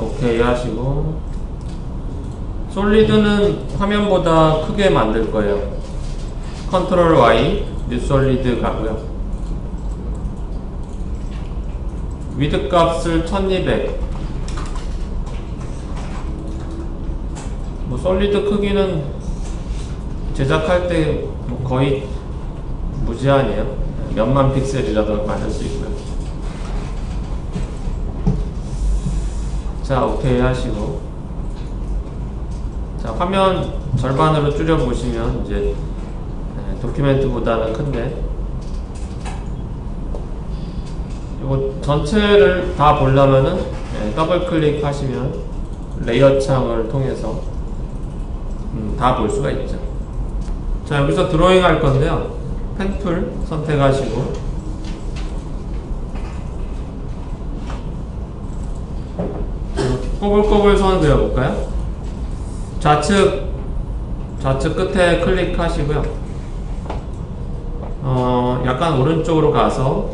오케이 하시고 솔리드는 화면보다 크게 만들 거예요. 컨트롤 Y 뉴 솔리드 가고요. 위드 값을 1200. 뭐 솔리드 크기는 제작할 때 뭐 거의 무제한이에요. 몇만 픽셀이라도 만들 수 있고요. 자, 오케이 하시고. 자, 화면 절반으로 줄여 보시면 이제 네, 도큐멘트보다는 큰데 이거 전체를 다 보려면은 네, 더블 클릭하시면 레이어 창을 통해서 음, 다볼 수가 있죠. 자, 여기서 드로잉 할 건데요. 펜툴 선택하시고 꼬불꼬불 선 그려볼까요? 좌측 좌측 끝에 클릭하시고요. 어, 약간 오른쪽으로 가서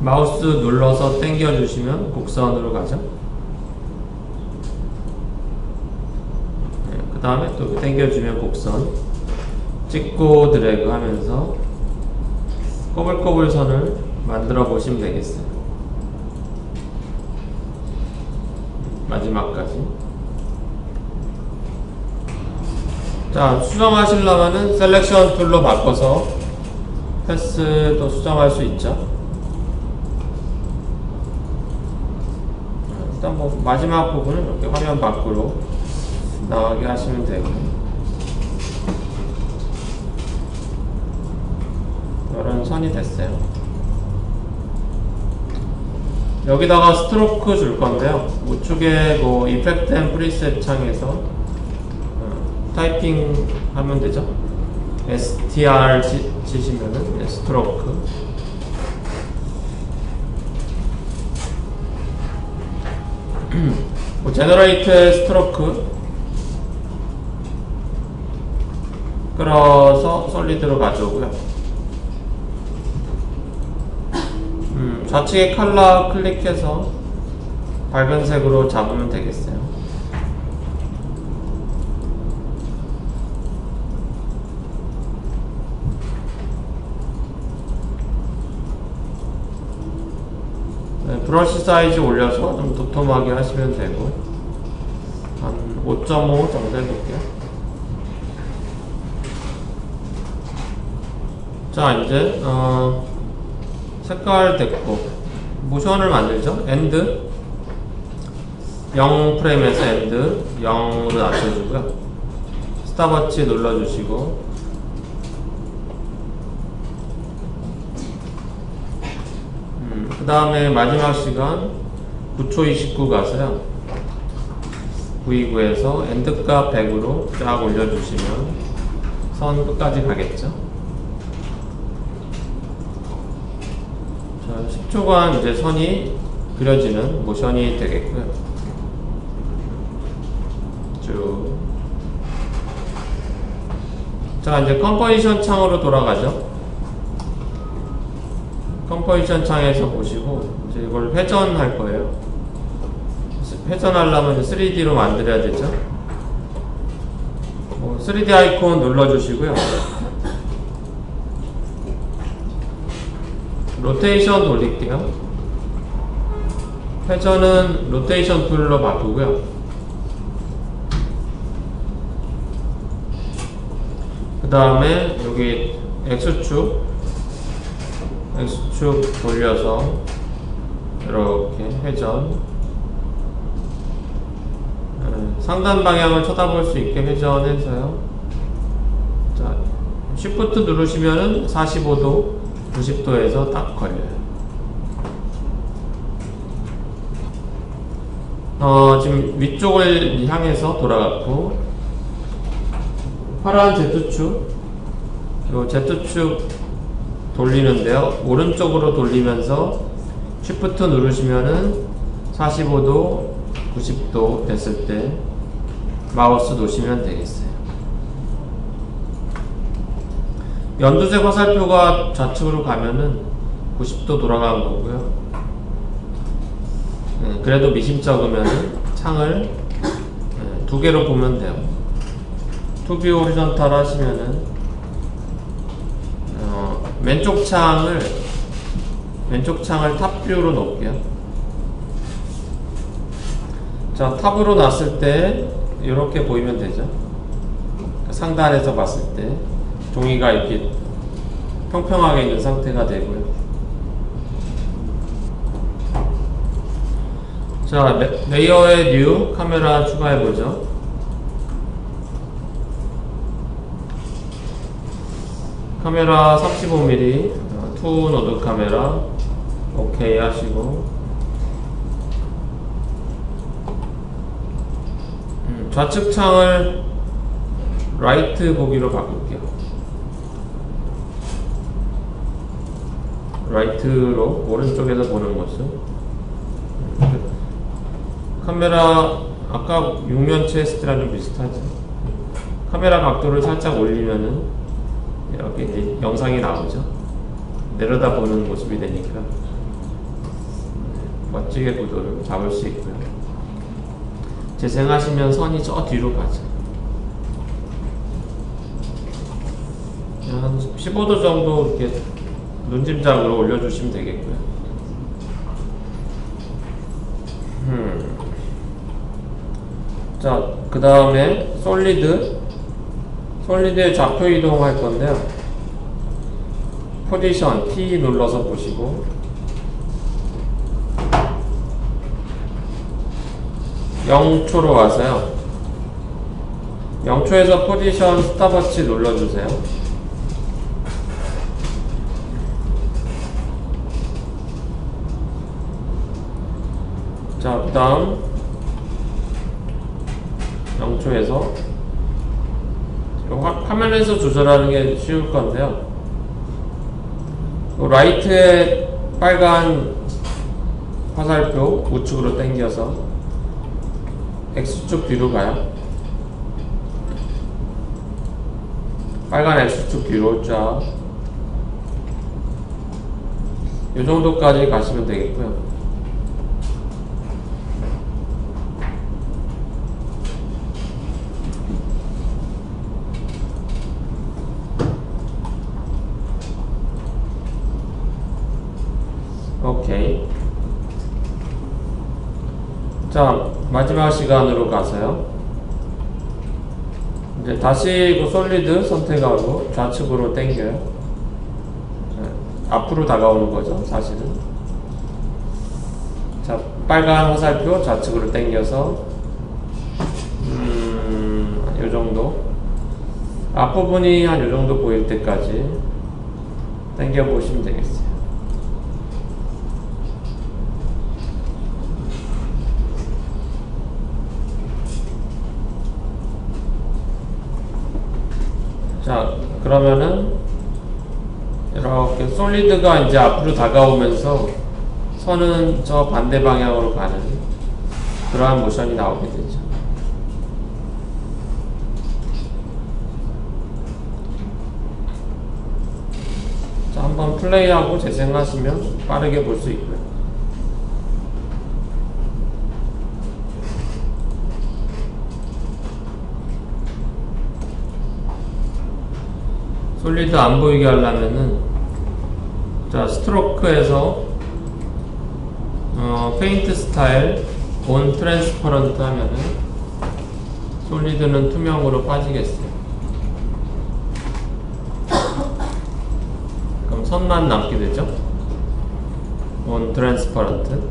마우스 눌러서 당겨 주시면 곡선으로 가죠. 네, 그 다음에 또 당겨 주면 곡선 찍고 드래그 하면서 꼬불꼬불 선을 만들어 보시면 되겠어요. 마지막까지. 자, 수정하시려면은 셀렉션 툴로 바꿔서 패스도 수정할 수 있죠. 일단 뭐 마지막 부분은 이렇게 화면 밖으로 나가게 하시면 되고 이런 선이 됐어요. 여기다가 스트로크 줄 건데요. 우측에 뭐 이펙트 앤 프리셋 창에서 어, 타이핑 하면 되죠. str 치, 치시면은 네, 스트로크 뭐 제너레이트 스트로크 끌어서 솔리드로 가져오고요. 음, 좌측에 컬러 클릭해서 밝은 색으로 잡으면 되겠어요. 네, 브러쉬 사이즈 올려서 좀 도톰하게 하시면 되고 한 5.5 정도 해볼게요. 자 이제 어, 색깔 됐고 모션을 만들죠. 엔드 0 프레임에서 엔드 0으로 낮춰주고요. 스탑워치 눌러주시고 그 다음에 마지막 시간 9초 29 가서요. 929에서 엔드값 100으로 쫙 올려주시면 선 끝까지 가겠죠. 자, 10초간 이제 선이 그려지는 모션이 되겠고요. 쭉. 자, 이제 컴포지션 창으로 돌아가죠. 컴포지션 창에서 보시고 이제 이걸 회전할 거예요. 회전하려면 3D로 만들어야 되죠. 뭐 3D 아이콘 눌러주시고요. 로테이션 돌릴게요. 회전은 로테이션 툴로 바꾸고요. 그 다음에 여기 X축 X축 돌려서 이렇게 회전 네, 상단 방향을 쳐다볼 수 있게 회전해서요 자 Shift 누르시면은 45도 90도에서 딱 걸려요 어, 지금 위쪽을 향해서 돌아갔고 파란 Z축 요 Z축 돌리는데요. 오른쪽으로 돌리면서 Shift 누르시면은 45도, 90도 됐을 때 마우스 놓으시면 되겠어요. 연두색 화살표가 좌측으로 가면은 90도 돌아간 거고요. 네, 그래도 미심쩍으면 창을 예, 두 개로 보면 돼요. 투비 호리전탈 하시면은 어, 왼쪽 창을 왼쪽 창을 탑뷰로 놓을게요. 자 탑으로 놨을 때 이렇게 보이면 되죠. 상단에서 봤을 때 종이가 이렇게 평평하게 있는 상태가 되고요. 자, 레- 레이어에 뉴 카메라 추가해 보죠. 카메라 35mm 어, 투 노드 카메라 오케이 하시고 음, 좌측 창을 라이트 보기로 바꿀게요. 라이트로 오른쪽에서 보는 모습. 음, 카메라 아까 육면체 했을 때랑 좀 비슷하죠. 카메라 각도를 살짝 올리면은 이렇게 영상이 나오죠. 내려다보는 모습이 되니까 멋지게 구도를 잡을 수 있고요. 재생하시면 선이 저 뒤로 가죠. 한 15도 정도 이렇게 눈짐작으로 올려주시면 되겠고요. 음. 자, 그 다음에 솔리드. 솔리드의 좌표 이동할 건데요. 포지션 T 눌러서 보시고 0초로 와서요. 0초에서 포지션 스탑워치 눌러주세요. 자, 그 다음 0초에서 화면에서 조절하는 게 쉬울 건데요. 그 라이트의 빨간 화살표 우측으로 당겨서 X축 뒤로 가요. 빨간 X축 뒤로 쫙. 이 정도까지 가시면 되겠고요. 오케이. 자, 마지막 시간으로 가서요. 이제 다시 그 솔리드 선택하고 좌측으로 당겨요. 자, 앞으로 다가오는 거죠, 사실은. 자, 빨간 화살표 좌측으로 당겨서, 음, 요 정도. 앞부분이 한 요 정도 보일 때까지 당겨 보시면 되겠어요. 자, 그러면은 이렇게 솔리드가 이제 앞으로 다가오면서 선은 저 반대 방향으로 가는 그러한 모션이 나오게 되죠. 자, 한번 플레이하고 재생하시면 빠르게 볼 수 있고요. 솔리드 안 보이게 하려면은 자 스트로크에서 어, 페인트 스타일 온 트랜스퍼런트 하면은 솔리드는 투명으로 빠지겠어요. 그럼 선만 남게 되죠. 온 트랜스퍼런트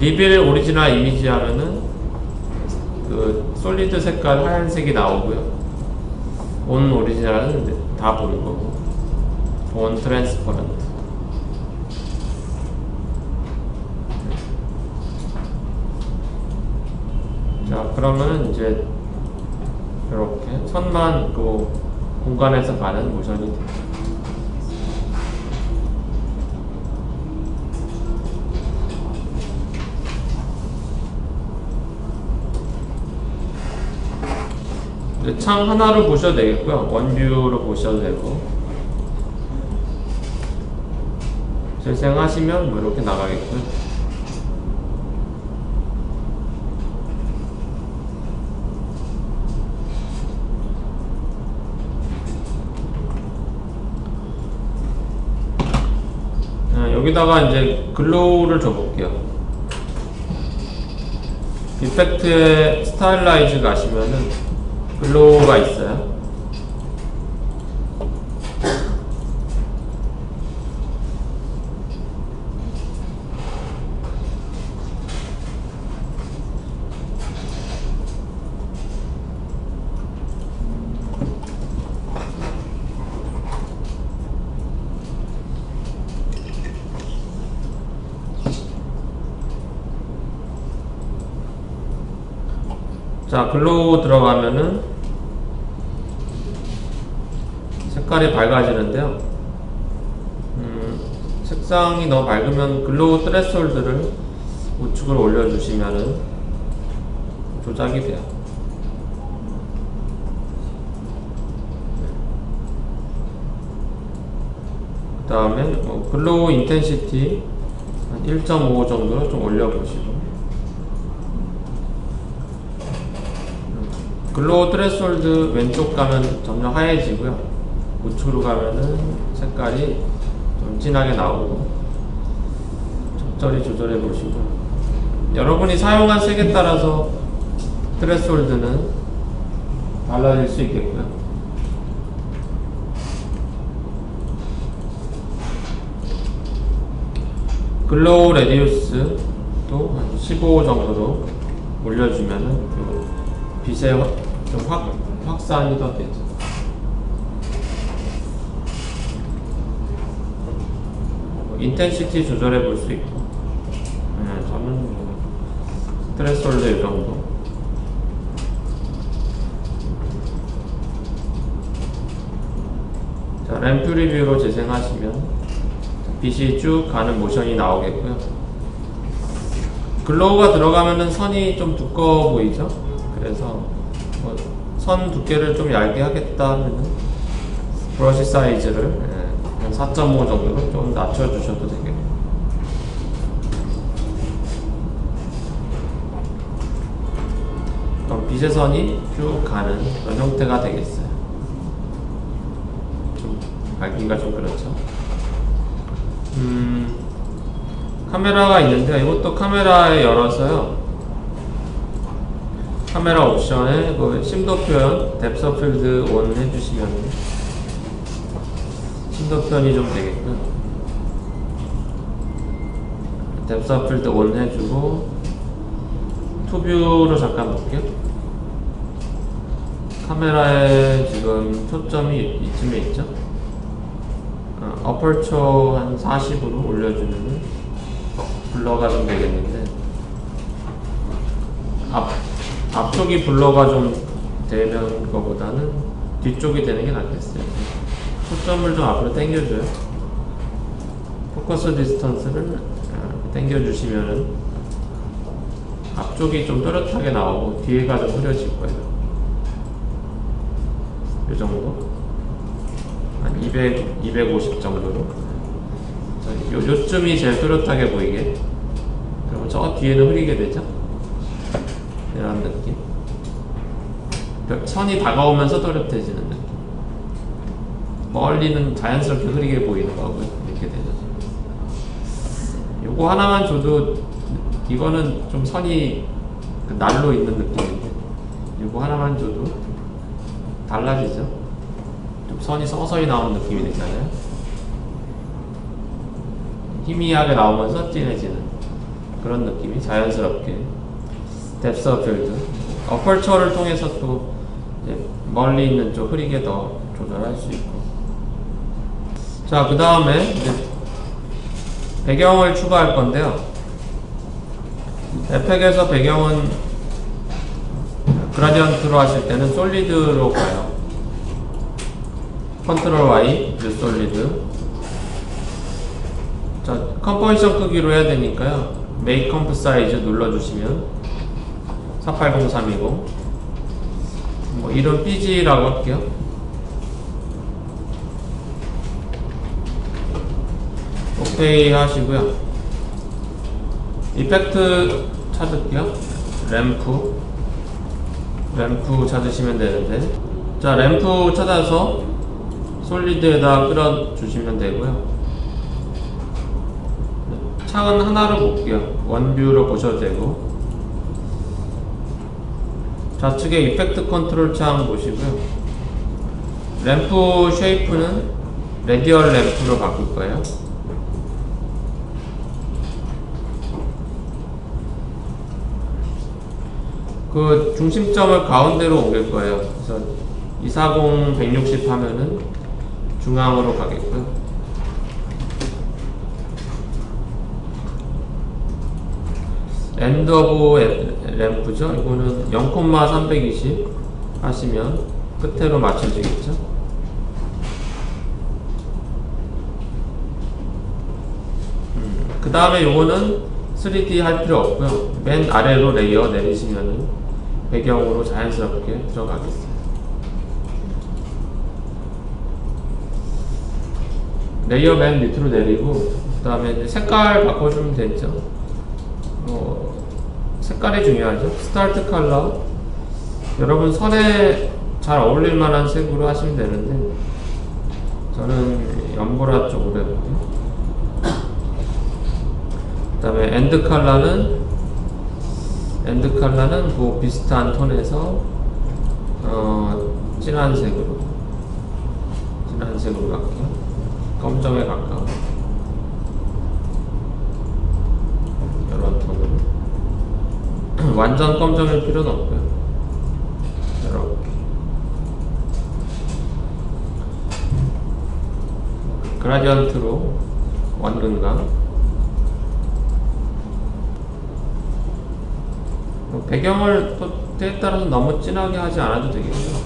리빌 오리지널 이미지 하면은 그 솔리드 색깔 하얀색이 나오고요. 온 오리지널은 다 보는 거고 온 트랜스퍼런트. 자 그러면 이제 이렇게 선만 그 공간에서 가는 모션이 됩니다 네, 창 하나로 보셔도 되겠고요. 원뷰로 보셔도 되고. 재생하시면 뭐 이렇게 나가겠고요. 아, 여기다가 이제 글로우를 줘볼게요. 이펙트의 스타일라이즈 가시면은 글로우가 있어요. 자, 글로우 들어가면은 색깔이 밝아지는데요. 음, 색상이 너무 밝으면 글로우 트레스홀드를 우측으로 올려주시면은 조작이 돼요. 그 다음에 뭐 글로우 인텐시티 한 1.5 정도로 좀 올려보시고 글로우 트레스홀드 왼쪽 가면 점점 하얘지고요. 우측으로 가면은 색깔이 좀 진하게 나오고 적절히 조절해 보시고 여러분이 사용한 색에 따라서 트레스홀드는 달라질 수 있겠고요. 글로우 레디우스도 한15 정도로 올려주면은 요 빛의 확, 좀 확, 확산이 더 되죠. 뭐 인텐시티 조절해 볼 수 있고, 네, 저는 뭐 트레스홀드 이 정도. 자, 램프 리뷰로 재생하시면 빛이 쭉 가는 모션이 나오겠고요. 글로우가 들어가면은 선이 좀 두꺼워 보이죠? 그래서 뭐 선 두께를 좀 얇게 하겠다 하면은 브러쉬 사이즈를 예, 한4.5 정도로 좀 낮춰주셔도 되겠네요. 그럼 빛의 선이 쭉 가는 그런 형태가 되겠어요. 좀 밝기가 좀 그렇죠. 음, 카메라가 있는데 이것도 카메라에 열어서요. 카메라 옵션에 그 심도 표현 뎁서 필드 온 해주시면 심도 표현이 좀 되겠군. 뎁서 필드 온 해주고 투뷰로 잠깐 볼게요. 카메라에 지금 초점이 이쯤에 있죠? 어, 어퍼처 한 40으로 올려주면 블러가 좀 되겠는데 앞 앞쪽이 블러가 좀 되는 것보다는 뒤쪽이 되는 게 낫겠어요. 초점을 좀 앞으로 당겨줘요. 포커스 디스턴스를 당겨주시면은 앞쪽이 좀 또렷하게 나오고 뒤에가 좀 흐려질 거예요. 이 정도. 한 200, 250 정도로. 요, 요쯤이 제일 또렷하게 보이게. 그러면 저 뒤에는 흐리게 되죠? 이런 느낌. 선이 다가오면서 또렷해지는 느낌. 멀리는 자연스럽게 흐리게 보이는 거고요. 이렇게 되죠. 요거 하나만 줘도 이거는 좀 선이 그 날로 있는 느낌인데 요거 하나만 줘도 달라지죠. 좀 선이 서서히 나오는 느낌이 되잖아요. 희미하게 나오면서 진해지는 그런 느낌이 자연스럽게 뎁스 필드 어펄처를 통해서 또 멀리 있는 쪽 흐리게 더 조절할 수 있고. 자그 다음에 배경을 추가할 건데요. 에펙에서 배경은 그라디언트로 하실 때는 솔리드로 가요. 컨트롤 Y 뉴 솔리드. 자 컴포지션 크기로 해야 되니까요. 메이크 컴프 사이즈 눌러주시면 48030이고. 뭐 이름 삐지라고 할게요. 오케이 하시고요. 이펙트 찾을게요. 램프. 램프 찾으시면 되는데. 자 램프 찾아서 솔리드에다 끌어 주시면 되고요. 창은 하나로 볼게요. 원뷰로 보셔도 되고. 좌측에 이펙트 컨트롤 창 보시고요. 램프 쉐이프는 레디얼 램프로 바꿀 거예요. 그 중심점을 가운데로 옮길 거예요. 그래서 240, 160 하면은 중앙으로 가겠고요. 오브 램프죠. 이거는 0,320 하시면 끝으로 맞춰지겠죠. 그 다음에 요거는 3D 할 필요 없고요. 맨 아래로 레이어 내리시면은 배경으로 자연스럽게 들어가겠어요. 레이어 맨 밑으로 내리고 그 다음에 색깔 바꿔주면 되죠. 어, 색깔이 중요하죠. 스타트 컬러 여러분 선에 잘 어울릴 만한 색으로 하시면 되는데 저는 연보라 쪽으로 해볼게요. 그 다음에 엔드 컬러는 엔드 컬러는 그 비슷한 톤에서 어, 진한 색으로 진한 색으로 갈게요. 검정에 가까운 이런 톤으로 완전 검정일 필요는 없고요. 이렇게 그라디언트로 원근감 뭐 배경을 또 때에 따라서 너무 진하게 하지 않아도 되겠죠.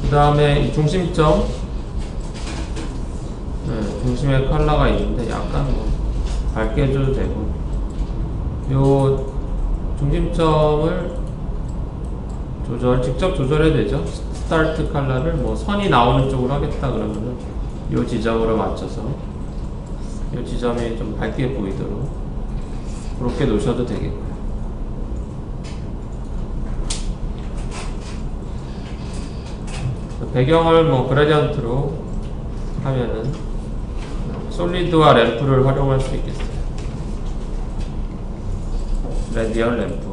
그 다음에 이 중심점, 네, 중심에 컬러가 있는데 약간 뭐 밝게 해줘도 되고, 요 중심점을 조절, 직접 조절해도 되죠. 스타트 컬러를 뭐 선이 나오는 쪽으로 하겠다 그러면은 요 지점으로 맞춰서 요 지점이 좀 밝게 보이도록 그렇게 놓으셔도 되겠고요. 배경을 뭐 그라디언트로 하면은 솔리드와 램프를 활용할 수 있겠어요. 레디얼 램프.